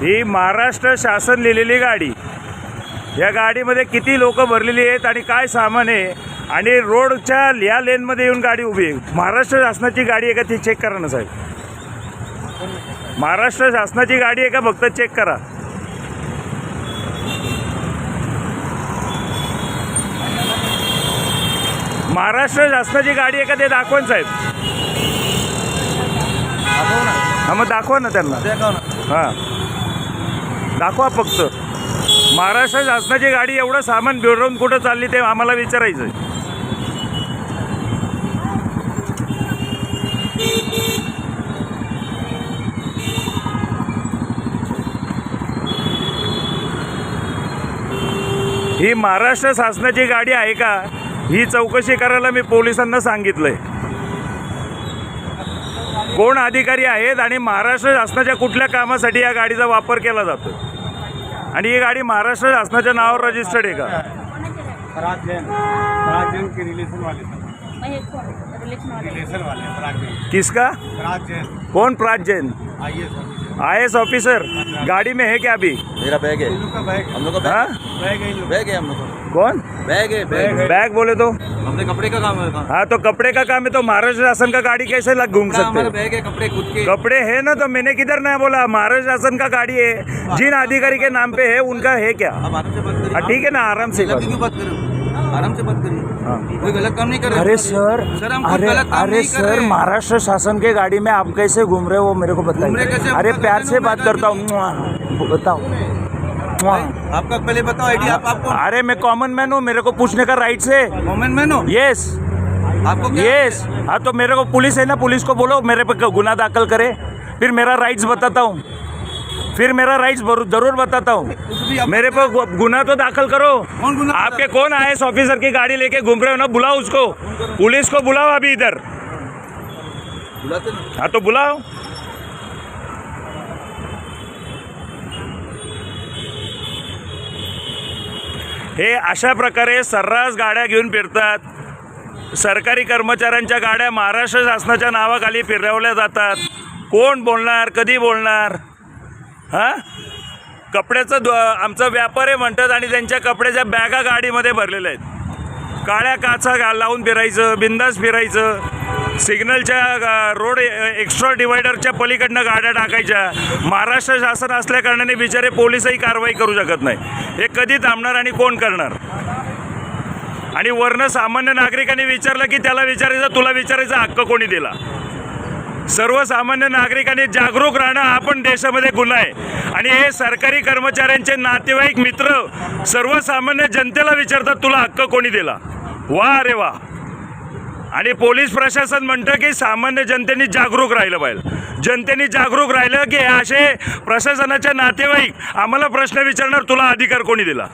ही महाराष्ट्र शासन लिहिलेली गाडी. या गाडीमध्ये किती लोक भरलेली आहेत आणि काय सामान आहे? आणि रोडच्या या लेनमध्ये येऊन गाडी उभी आहे. महाराष्ट्र शासनाची गाडी आहे का ती चेक करा ना साहेब. महाराष्ट्र शासनाची गाडी आहे का फक्त चेक करा. महाराष्ट्र शासनाची गाडी आहे का ते दाखवा ना साहेब. हा मग दाखवा ना त्यांना. हां. दाखवा फक्त. महाराष्ट्र शासनाची गाडी एवढं सामान बिळवून कुठं चालली ते आम्हाला विचारायचं आहे. ही महाराष्ट्र शासनाची गाडी आहे का? ही चौकशी करायला मी पोलिसांना सांगितलंय. कोण अधिकारी आहेत आणि महाराष्ट्र शासनाच्या कुठल्या कामासाठी या गाडीचा वापर केला जातो आणि ही गाडी महाराष्ट्र शासनाच्या नावावर रजिस्टर्ड आहे का? किसका? कौन प्राज जैन. आइए सर. आई एस ऑफिसर गाड़ी में है क्या अभी? मेरा बैग है। हम लोग का हाँ? बैग बैग है बैग है हम लोग का। कौन? बैग है बैग बैग बोले तो? हमने कपड़े का काम है काम हाँ तो कपड़े का काम है तो महाराष्ट्र शासन का गाड़ी कैसे लग घूम सकते हमारा हो? बैग है कपड़े खुद के। कपड़े है ना तो मैंने किधर नहीं बोला? महाराष्ट्र शासन का गाड़ी है जिन अधिकारी के नाम पे है उनका है क्या? हाँ ठीक है ना आराम से बात हो आराम से बात करिए. हाँ। कोई गलत काम नहीं कर रहे। अरे सर सर हम अरे गलत काम अरे सर महाराष्ट्र शासन के गाड़ी में आप कैसे घूम रहे हो मेरे को? बताइए। अरे आपका प्यार से बात करता हूँ। बताओ। आपका पहले बताओ आईडी आप आपको अरे मैं कॉमन मैन हूँ मेरे को पूछने का राइट है मोमेंट मैन हो? यस आपको यस हाँ तो मेरे को पुलिस है ना पुलिस को बोलो मेरे पे गुना दाखिल करे। फिर मेरा राइट्स बताता हूँ। फिर मेरा राइट्स जरूर बताता हूँ। मेरे पर गुना तो दाखिल करो। कौन आपके कौन आए ऑफिसर की गाड़ी लेके घूम रहे हो ना? बुलाओ उसको। पुलिस को बुलाओ अभी इधर। हाँ तो बुलाओ। हे अशा प्रकारे सर्रास गाड्या घेऊन फिरतात. सरकारी कर्मचाऱ्यांच्या गाड्या महाराष्ट्र शासनाच्या नावाखाली फिरवल्या जातात. कोण बोलणार? कधी बोलणार? हां? कपड्याचं दु आमचा व्यापार आहे म्हणतात आणि त्यांच्या कपड्याच्या बॅगा गाडीमध्ये भरलेल्या आहेत. काळ्या काचा घा लावून फिरायचं बिंदास फिरायचं. सिग्नलच्या गा- रोड एक्स्ट्रा डिवायडरच्या पलीकडनं गाड्या टाकायच्या. महाराष्ट्र शासन असल्या कारणाने बिचारे पोलीसही कारवाई करू शकत नाही. हे कधी थांबणार आणि कोण करणार? आणि वरनं सामान्य नागरिकांनी विचारलं की त्याला विचारायचं तुला विचारायचा हक्क कोणी दिला? सर्वसामान्य नागरिकांनी जागरूक राहणं हा पण देशामध्ये गुन्हा आहे. आणि हे सरकारी कर्मचाऱ्यांचे नातेवाईक मित्र सर्वसामान्य जनतेला विचारतात तुला हक्क कोणी दिला? वा अरे वा. आणि पोलीस प्रशासन म्हणतं की सामान्य जनतेने जागरूक राहिलं पाहिजे. जनतेने जागरूक राहिलं की असे प्रशासनाच्या नातेवाईक आम्हाला प्रश्न विचारणार तुला अधिकार कोणी दिला?